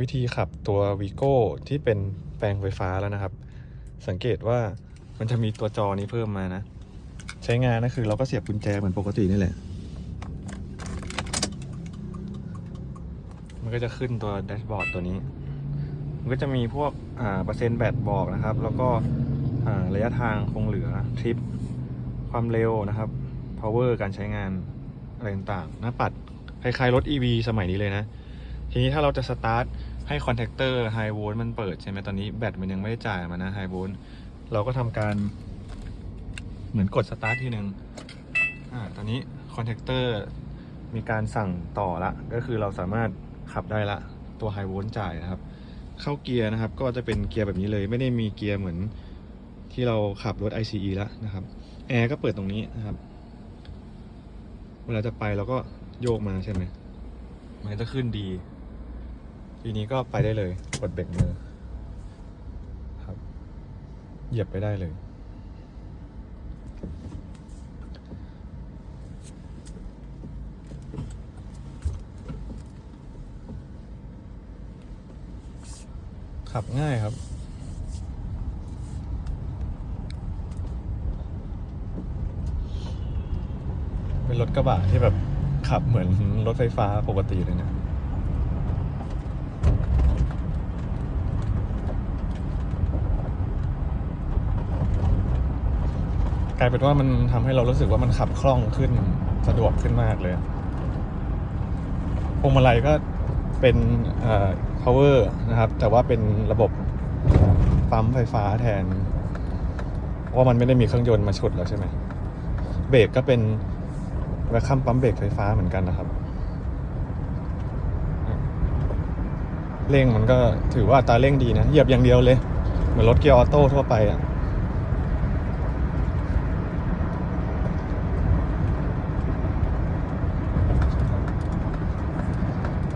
วิธีขับตัววีโก้ที่เป็นแปลงไฟฟ้าแล้วนะครับ สังเกตว่ามันจะมีตัวจอนี้เพิ่มมานะ ใช้งานนะคือเราก็เสียบกุญแจเหมือนปกตินี่แหละ มันก็จะขึ้นตัวแดชบอร์ดตัวนี้ มันก็จะมีพวกอ่าเปอร์เซ็นต์แบตบอกนะครับ แล้วก็อ่าระยะทางคงเหลือทริป ความเร็วนะครับ power การใช้งานอะไรต่างๆหน้าปัดคล้ายๆรถ EV สมัยนี้เลยนะ ทีนี้ถ้าเราจะสตาร์ทให้คอนแทคเตอร์ไฮโวลต์มันเปิดใช่ไหมตอนนี้แบตมันยังไม่ได้จ่ายมานะไฮโวลต์เราก็ทำการเหมือนกดสตาร์ททีหนึ่งอ่าตอนนี้คอนแทคเตอร์มีการสั่งต่อละก็คือเราสามารถขับได้ละตัวไฮโวลต์จ่ายนะครับ เข้าเกียร์นะครับ ก็จะเป็นเกียร์แบบนี้เลยไม่ได้มีเกียร์เหมือนที่เราขับรถ ICE แล้วนะครับแอร์ก็เปิดตรงนี้นะครับ เวลาจะไปเราก็โยกมาใช่ไหมมันจะขึ้นดี ทีนี้ก็ไปได้เลย กดเบรกมือ ครับ เหยียบไปได้เลย ขับง่ายครับเป็นรถกระบะที่แบบขับเหมือนรถไฟฟ้าปกติเลยเนะ กลายเป็นว่ามันทำให้เรารู้สึกว่ามันขับคล่องขึ้นสะดวกขึ้นมากเลยอะพวงมาลัยก็เป็นเอ่อ power นะครับ แต่ว่าเป็นระบบปั๊มไฟฟ้าแทน เพราะว่ามันไม่ได้มีเครื่องยนต์มาฉุดแล้วใช่ไหมเบรกก็เป็นแวคัมปั๊มเบรกไฟฟ้าเหมือนกันนะครับเร่งมันก็ถือว่าตาเร่งดีนะ เหยียบอย่างเดียวเลย เหมือนรถเกียร์ออโต้ทั่วไปอะ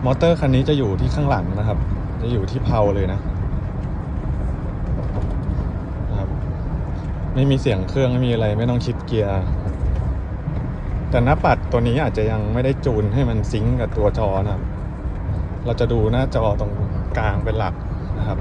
มอเตอร์คันนี้จะอยู่ที่ข้างหลังนะครับ จะอยู่ที่เพลาเลยนะนะครับ ไม่มีเสียงเครื่องไม่มีอะไรไม่ต้องชิดเกียร์ แต่หน้าปัดตัวนี้อาจจะยังไม่ได้จูนให้มันซิงก์กับตัวจอนะครับ เราจะดูหน้าจอตรงกลางเป็นหลักนะครับ